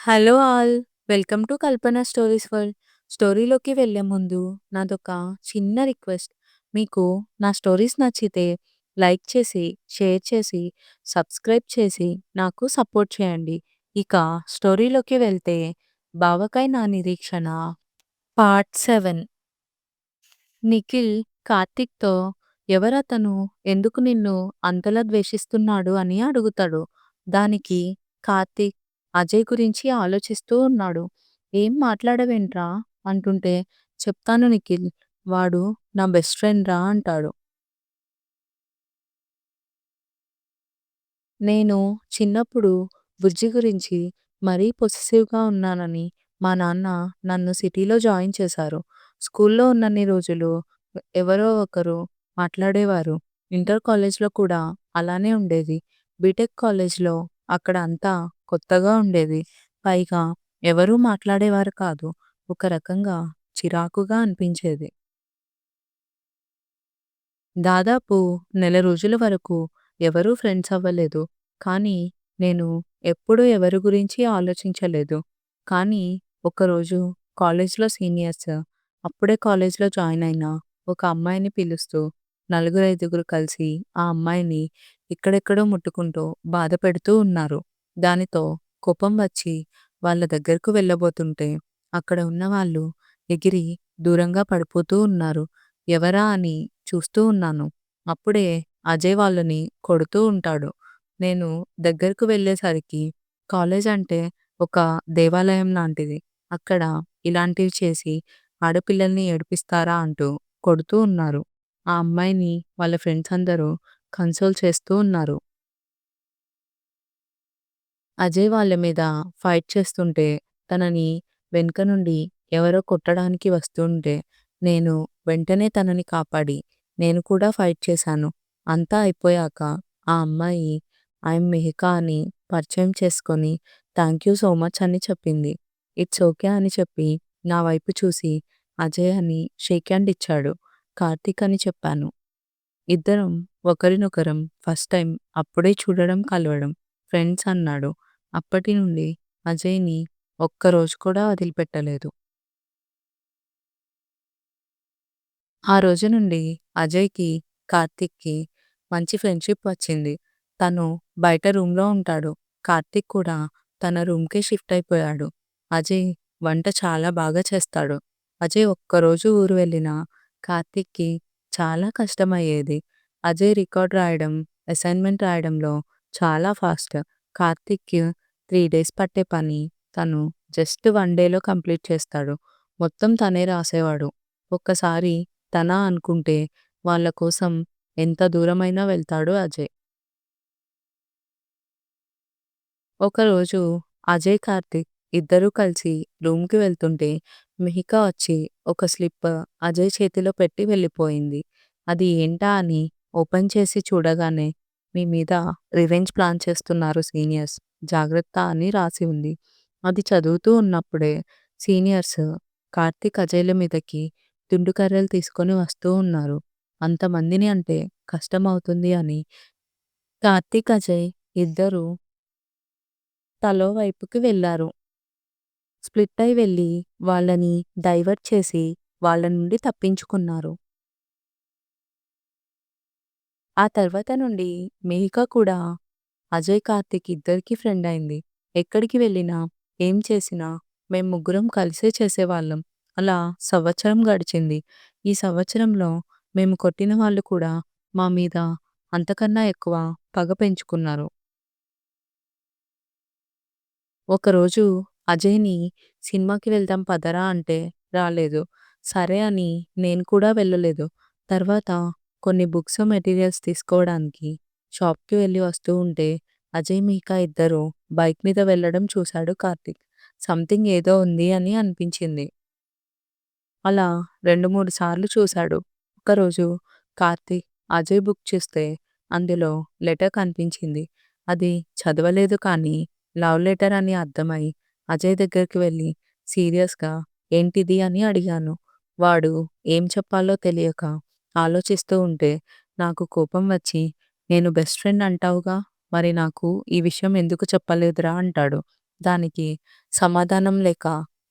Hello all! Welcome to Kalpana stories world. స్టోరీలోకి వెళ్ళే ముందు నాదొక చిన్న రిక్వెస్ట్. మీకు నా స్టోరీస్ నచ్చితే లైక్ చేసి, షేర్ చేసి, సబ్స్క్రైబ్ చేసి నాకు సపోర్ట్ చేయండి. ఇక స్టోరీలోకి వెళ్తే 'బావకై నా నిరీక్షణ' పార్ట్ సెవెన్ నిఖిల్ కార్తిక్తో ఎవరతను? ఎందుకు నిన్ను అంతలా ద్వేషిస్తున్నాడు అని అడుగుతాడు. దానికి కార్తిక్ అజయ్ గురించి ఆలోచిస్తూ ఉన్నాడు. ఏం మాట్లాడవేంట్రా? అంటుంటే చెప్తాను నిఖిల్. వాడు నా బెస్ట్ ఫ్రెండ్‌రా అంటాడు. నేను చిన్నప్పుడు బుజ్జి గురించి మరీ పొసెసివ్‌గా ఉన్నానని మా నాన్న నన్ను సిటీలో జాయిన్ చేశారు. స్కూల్‌లో ఉన్నన్ని రోజులు ఎవరో ఒకరు మాట్లాడేవారు. ఇంటర్ కాలేజ్‌లో కూడా అలానే ఉండేది. బీటెక్ కాలేజ్‌లో అక్కడ అంతా కొత్తగా ఉండేది. పైగా ఎవరూ మాట్లాడేవారు కాదు. ఒక రకంగా చిరాకుగా అనిపించేది. దాదాపు నెల రోజుల వరకు ఎవరూ ఫ్రెండ్స్ అవ్వలేదు. కానీ నేను ఎప్పుడూ ఎవరి గురించి ఆలోచించలేదు. కానీ ఒకరోజు కాలేజ్‌లో సీనియర్స్ అప్పుడే కాలేజ్‌లో జాయిన్ అయిన ఒక అమ్మాయిని పిలుస్తూ నలుగురైదుగురు కలిసి ఆ అమ్మాయిని ఎక్కడెక్కడో ముట్టుకుంటూ బాధపెడుతూ ఉన్నారు. దానితో కోపం వచ్చి వాళ్ళ దగ్గరకు వెళ్ళబోతుంటే అక్కడ ఉన్నవాళ్ళు ఎగిరి దూరంగా పడిపోతూ ఉన్నారు. ఎవరా అని చూస్తూ ఉన్నాను. అప్పుడే అజయ్ వాళ్ళని కొడుతూ ఉంటాడు. నేను దగ్గరకు వెళ్ళేసరికి కాలేజ్ అంటే ఒక దేవాలయం లాంటిది. అక్కడ ఇలాంటివి చేసి ఆడపిల్లల్ని ఏడిపిస్తారా అంటూ కొడుతూ ఉన్నారు. ఆ అమ్మాయిని వాళ్ళ ఫ్రెండ్స్ అందరూ కన్సోల్ చేస్తూ ఉన్నారు. అజయ్ వాళ్ళ మీద ఫైట్ చేస్తుంటే తనని వెనుక నుండి ఎవరో కొట్టడానికి వస్తుంటే నేను వెంటనే తనని కాపాడి నేను కూడా ఫైట్ చేశాను. అంతా అయిపోయాక ఆ అమ్మాయి ఐఎమ్ మెహిక అని పరిచయం చేసుకొని థ్యాంక్ యూ సో మచ్ అని చెప్పింది. ఇట్స్ ఓకే అని చెప్పి నా వైపు చూసి అజయ్ అని షేక్ హ్యాండ్ ఇచ్చాడు. కార్తీక్ అని చెప్పాను. ఇద్దరం ఒకరినొకరం ఫస్ట్ టైం అప్పుడే చూడడం, కలవడం. ఫ్రెండ్స్ అన్నాడు. అప్పటి నుండి అజయ్‌ని ఒక్కరోజు కూడా వదిలిపెట్టలేదు. ఆ రోజు నుండి అజయ్‌కి, కార్తీక్‌కి మంచి ఫ్రెండ్‌షిప్ వచ్చింది. తను బయట రూమ్‌లో ఉంటాడు. కార్తీక్ కూడా తన రూమ్‌కే షిఫ్ట్ అయిపోయాడు. అజయ్ వంట చాలా బాగా చేస్తాడు. అజయ్ ఒక్కరోజు ఊరు వెళ్ళినా కార్తీక్‌కి చాలా కష్టమయ్యేది. అజయ్ రికార్డ్ రాయడం, అసైన్‌మెంట్ రాయడంలో చాలా ఫాస్ట్. కార్తిక్కి త్రీ డేస్ పట్టే పని తను జస్ట్ వన్ డేలో కంప్లీట్ చేస్తాడు. మొత్తం తనే రాసేవాడు. ఒక్కసారి తన అనుకుంటే వాళ్ళ కోసం ఎంత దూరమైనా వెళ్తాడు అజయ్. ఒకరోజు అజయ్, కార్తిక్ ఇద్దరూ కలిసి రూమ్‌కి వెళ్తుంటే మిహిక వచ్చి ఒక స్లిప్ అజయ్ చేతిలో పెట్టి వెళ్ళిపోయింది. అది ఏంటా అని ఓపెన్ చేసి చూడగానే మీ మీద రివెంజ్ ప్లాన్ చేస్తున్నారు సీనియర్స్. జాగ్రత్త అని రాసి ఉంది. అది చదువుతూ ఉన్నప్పుడే సీనియర్స్ కార్తీక్, అజయ్‌ల మీదకి దుండుకర్రలు తీసుకొని వస్తూ ఉన్నారు. అంతమందిని అంటే కష్టమవుతుంది అని కార్తీక్, అజయ్ ఇద్దరూ తలో వైపుకి వెళ్ళారు. స్ప్లిట్ అయి వెళ్ళి వాళ్ళని డైవర్ట్ చేసి వాళ్ళ నుండి తప్పించుకున్నారు. ఆ తర్వాత నుండి మెహిక కూడా అజయ్, కార్తిక్ ఇద్దరికీ ఫ్రెండ్ అయింది. ఎక్కడికి వెళ్ళినా, ఏం చేసినా మేం ముగ్గురం కలిసే చేసేవాళ్ళం. అలా సంవత్సరం గడిచింది. ఈ సంవత్సరంలో మేము కొట్టిన వాళ్ళు కూడా మా మీద అంతకన్నా ఎక్కువ పగ పెంచుకున్నారు. ఒకరోజు అజయ్‌ని సినిమాకి వెళ్దాం పదరా అంటే రాలేదు. సరే అని నేను కూడా వెళ్ళలేదు. తర్వాత కొన్ని బుక్స్, మెటీరియల్స్ తీసుకోవడానికి షాప్‌కి వెళ్ళి వస్తూ ఉంటే అజయ్, మీకా ఇద్దరూ బైక్ మీద వెళ్ళడం చూశాడు కార్తీక్. సంథింగ్ ఏదో ఉంది అని అనిపించింది. అలా 2, 3 సార్లు చూశాడు. ఒకరోజు కార్తీక్ అజయ్ బుక్ చేస్తే అందులో లెటర్ కనిపించింది. అది చదవలేదు కానీ లవ్ లెటర్ అని అర్థమై అజయ్ దగ్గరికి వెళ్ళి సీరియస్‌గా ఏంటిది అని అడిగాను. వాడు ఏం చెప్పాలో తెలియక ఆలోచిస్తూ ఉంటే నాకు కోపం వచ్చి నేను బెస్ట్ ఫ్రెండ్ అంటావుగా మరి నాకు ఈ విషయం ఎందుకు చెప్పలేదురా అంటాడు. దానికి సమాధానం లేక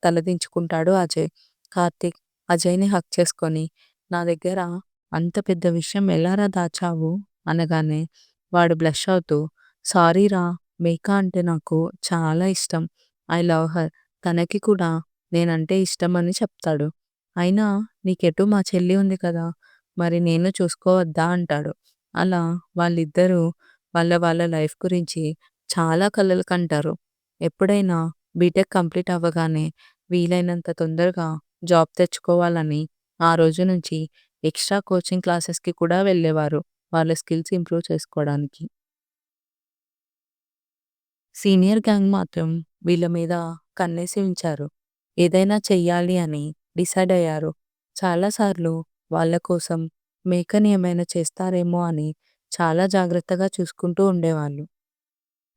తలదించుకుంటాడు అజయ్. కార్తీక్ అజయ్‌ని హగ్ చేసుకొని, "నా దగ్గర అంత పెద్ద విషయం ఎలారా దాచావు?" అనగానే వాడు బ్లష్ అవుతూ, "సారీరా మేక అంటే నాకు చాలా ఇష్టం. I love her. తనకి కూడా నేనంటే ఇష్టం" అని చెప్తాడు. "అయినా నీకెటూ మా చెల్లి ఉంది కదా! మరి నేను చూసుకోవద్దా?" అంటాడు. అలా వాళ్ళిద్దరూ వాళ్ళ వాళ్ళ లైఫ్ గురించి చాలా కలలు కంటారు. ఎప్పుడైనా బీటెక్ కంప్లీట్ అవ్వగానే వీలైనంత తొందరగా జాబ్ తెచ్చుకోవాలని ఆ రోజు నుంచి ఎక్స్‌ట్రా కోచింగ్ క్లాసెస్‌కి కూడా వెళ్ళేవారు. వాళ్ళ స్కిల్స్ ఇంప్రూవ్ చేసుకోవడానికి. సీనియర్ గ్యాంగ్ మాత్రం వీళ్ళ మీద కన్నేసి ఉంచారు. ఏదైనా చెయ్యాలి అని డిసైడ్ అయ్యారు. చాలా సార్లు వాళ్ళ కోసం మేకని ఏమైనా చేస్తారేమో అని చాలా జాగ్రత్తగా చూసుకుంటూ ఉండేవాళ్ళు.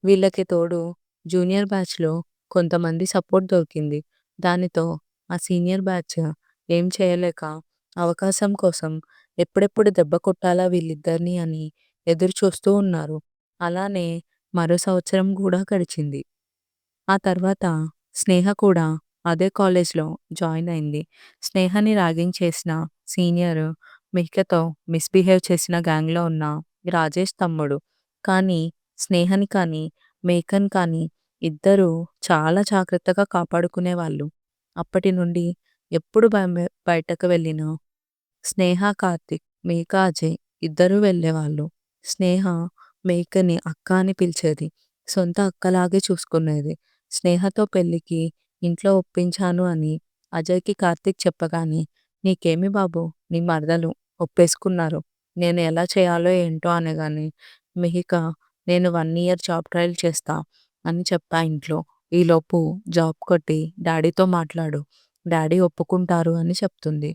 వీళ్ళకి తోడు జూనియర్ బ్యాచ్‌లో కొంతమంది సపోర్ట్ దొరికింది. దానితో ఆ సీనియర్ బ్యాచ్ ఏం చేయలేక అవకాశం కోసం ఎప్పుడెప్పుడు దెబ్బ కొట్టాలా వీళ్ళిద్దరిని అని ఎదురుచూస్తూ ఉన్నారు. అలానే మరో సంవత్సరం కూడా గడిచింది. ఆ తర్వాత స్నేహ కూడా అదే కాలేజ్‌లో జాయిన్ అయింది. స్నేహని ర్యాగింగ్ చేసిన సీనియర్ మిహికతో మిస్‌బిహేవ్ చేసిన గ్యాంగ్‌లో ఉన్న రాజేష్ తమ్ముడు. కానీ స్నేహని కానీ, మేకన్ కానీ ఇద్దరూ చాలా జాగ్రత్తగా కాపాడుకునేవాళ్ళు. అప్పటి నుండి ఎప్పుడు బయటకు వెళ్ళినా స్నేహ, కార్తిక్ మేక, అజయ్ ఇద్దరూ వెళ్ళేవాళ్ళు. స్నేహ మేకని అక్క అని పిలిచేది. సొంత అక్కలాగే చూసుకునేది. స్నేహతో పెళ్ళికి ఇంట్లో ఒప్పించాను అని అజయ్‌కి కార్తిక్ చెప్పగానే, "నీకేమి బాబు నీ మరదలు ఒప్పేసుకున్నారు. నేను ఎలా చేయాలో ఏంటో" అనగానే మిహిక, "నేను 1 ఇయర్ జాబ్ ట్రయల్ చేస్తా" అని చెప్పా ఇంట్లో. "ఈలోపు జాబ్ కొట్టి డాడీతో మాట్లాడు. డాడీ ఒప్పుకుంటారు" అని చెప్తుంది.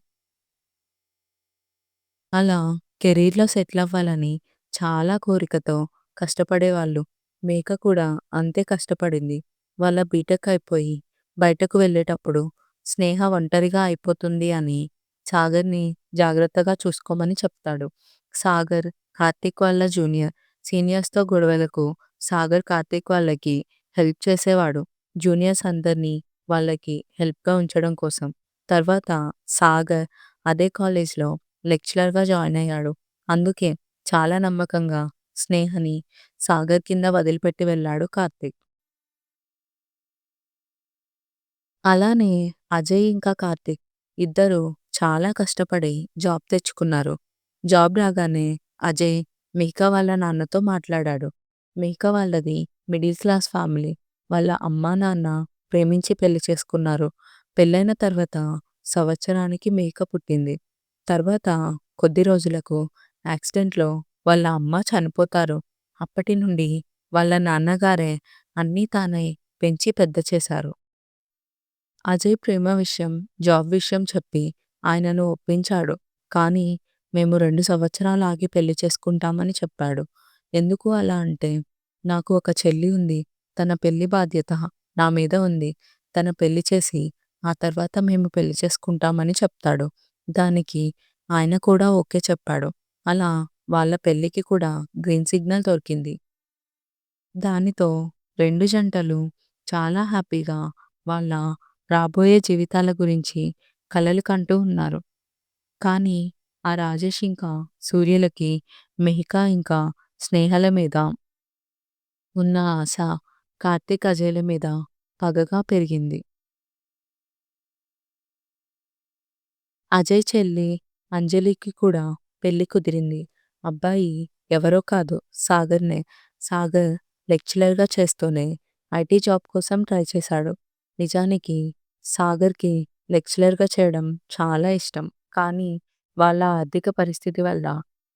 అలా కెరీర్‌లో సెటిల్ అవ్వాలని చాలా కోరికతో కష్టపడేవాళ్ళు. మేక కూడా అంతే కష్టపడింది. వాళ్ళ బీటెక్ అయిపోయి బయటకు వెళ్ళేటప్పుడు స్నేహ ఒంటరిగా అయిపోతుంది అని సాగర్‌ని జాగ్రత్తగా చూసుకోమని చెప్తాడు. సాగర్ కార్తీక్ వాళ్ళ జూనియర్. సీనియర్స్‌తో గొడవలకు సాగర్ కార్తీక్ వాళ్ళకి హెల్ప్ చేసేవాడు. జూనియర్స్ అందరినీ వాళ్ళకి హెల్ప్‌గా ఉంచడం కోసం. తర్వాత సాగర్ అదే కాలేజ్‌లో లెక్చరర్‌గా జాయిన్ అయ్యాడు. అందుకే చాలా నమ్మకంగా స్నేహని సాగర్ కింద వదిలిపెట్టి వెళ్ళాడు కార్తీక్. అలానే అజయ్ ఇంకా కార్తీక్ ఇద్దరూ చాలా కష్టపడి జాబ్ తెచ్చుకున్నారు. జాబ్ రాగానే అజయ్ మిహిక వాళ్ళ నాన్నతో మాట్లాడాడు. మిహిక వాళ్ళది మిడిల్ క్లాస్ ఫ్యామిలీ. వాళ్ళ అమ్మా, నాన్న ప్రేమించి పెళ్ళి చేసుకున్నారు. పెళ్ళైన తర్వాత సంవత్సరానికి మేక పుట్టింది. తర్వాత కొద్ది రోజులకు యాక్సిడెంట్‌లో వాళ్ళ అమ్మ చనిపోతారు. అప్పటి నుండి వాళ్ళ నాన్నగారే అన్నీ తానే పెంచి పెద్ద చేశారు. అజయ్ ప్రేమ విషయం, జాబ్ విషయం చెప్పి ఆయనను ఒప్పించాడు. కానీ మేము రెండు సంవత్సరాలు ఆగి పెళ్ళి చేసుకుంటామని చెప్పాడు. ఎందుకు అలా అంటే, "నాకు ఒక చెల్లి ఉంది. తన పెళ్ళి బాధ్యత నా మీద ఉంది. తన పెళ్ళి చేసి ఆ తర్వాత మేము పెళ్ళి చేసుకుంటామని" చెప్తాడు. దానికి ఆయన కూడా ఓకే చెప్పాడు. అలా వాళ్ళ పెళ్ళికి కూడా గ్రీన్ సిగ్నల్ దొరికింది. దానితో రెండు జంటలు చాలా హ్యాపీగా వాళ్ళ రాబోయే జీవితాల గురించి కలలు కంటూ ఉన్నారు. కానీ ఆ రాజేష్ ఇంకా సూర్యలకి మిహిక ఇంకా స్నేహల మీద ఉన్న ఆశ కార్తీక్, అజయ్‌ల మీద పగగా పెరిగింది. అజయ్ చెల్లి అంజలికి కూడా పెళ్ళి కుదిరింది. అబ్బాయి ఎవరో కాదు సాగర్‌నే. సాగర్ లెక్చరర్‌గా చేస్తూనే ఐటీ జాబ్ కోసం ట్రై చేశాడు. నిజానికి సాగర్‌కి లెక్చరర్‌గా చేయడం చాలా ఇష్టం. కానీ వాళ్ళ ఆర్థిక పరిస్థితి వల్ల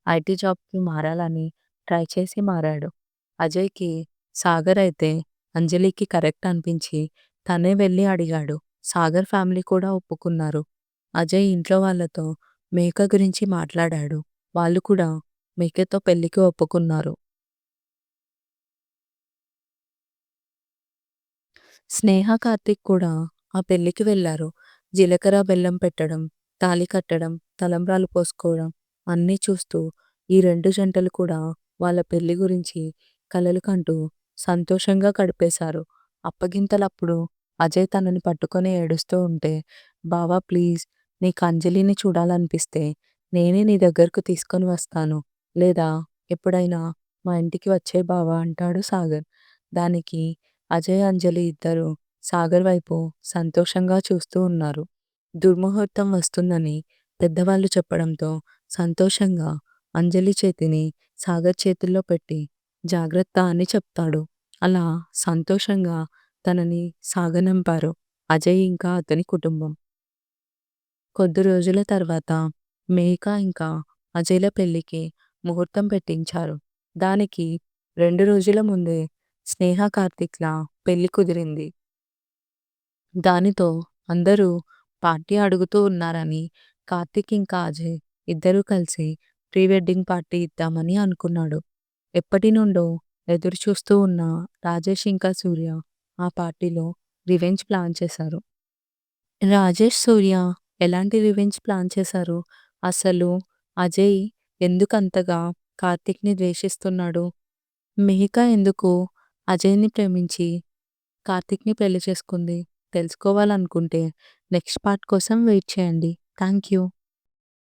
ఐటీ జాబ్‌కి మారాలని ట్రై చేసి మారాడు. అజయ్‌కి సాగర్ అయితే అంజలికి కరెక్ట్ అనిపించి తనే వెళ్ళి అడిగాడు. సాగర్ ఫ్యామిలీ కూడా ఒప్పుకున్నారు. అజయ్ ఇంట్లో వాళ్ళతో మేక గురించి మాట్లాడాడు. వాళ్ళు కూడా మేకతో పెళ్ళికి ఒప్పుకున్నారు. స్నేహ, కార్తీక్ కూడా ఆ పెళ్ళికి వెళ్ళారు. జీలకర్ర, బెల్లం పెట్టడం, తాళి కట్టడం, తలంబ్రాలు పోసుకోవడం అన్నీ చూస్తూ ఈ రెండు జంటలు కూడా వాళ్ళ పెళ్ళి గురించి కలలు కంటూ సంతోషంగా గడిపేశారు. అప్పగింతలప్పుడు అజయ్ తనని పట్టుకొని ఏడుస్తూ ఉంటే, బావా ప్లీజ్ నీకు అంజలిని చూడాలనిపిస్తే నేనే నీ దగ్గరకు తీసుకొని వస్తాను. లేదా ఎప్పుడైనా మా ఇంటికి వచ్చే బావా అంటాడు సాగర్. దానికి అజయ్, అంజలి ఇద్దరూ సాగర్ వైపు సంతోషంగా చూస్తూ ఉన్నారు. దుర్ముహూర్తం వస్తుందని పెద్దవాళ్ళు చెప్పడంతో సంతోషంగా అంజలి చేతిని సాగర్ చేతుల్లో పెట్టి జాగ్రత్త అని చెప్తాడు. అలా సంతోషంగా తనని సాగనంపారు అజయ్ ఇంకా అతని కుటుంబం. కొద్ది రోజుల తర్వాత మేఘ ఇంకా అజయ్‌ల పెళ్ళికి ముహూర్తం పెట్టించారు. దానికి రెండు రోజుల ముందే స్నేహ కార్తీక్‌ల పెళ్ళి కుదిరింది. దానితో అందరూ పార్టీ అడుగుతూ ఉన్నారని కార్తీక్ ఇంకా అజయ్ ఇద్దరూ కలిసి ప్రీ వెడ్డింగ్ పార్టీ ఇద్దామని అనుకున్నాడు. ఎప్పటి నుండో ఎదురు చూస్తూ ఉన్న రాజేష్ ఇంకా సూర్య ఆ పార్టీలో రివెంజ్ ప్లాన్ చేశారు. రాజేష్, సూర్య ఎలాంటి రివెంజ్ ప్లాన్ చేశారు? అసలు అజయ్ ఎందుకంతగా కార్తీక్‌ని ద్వేషిస్తున్నాడు? మిహిక ఎందుకు అజయ్‌ని ప్రేమించి కార్తీక్‌ని పెళ్ళి చేసుకుంది? తెలుసుకోవాలనుకుంటే నెక్స్ట్ పార్ట్ కోసం వెయిట్ చేయండి. Thank you.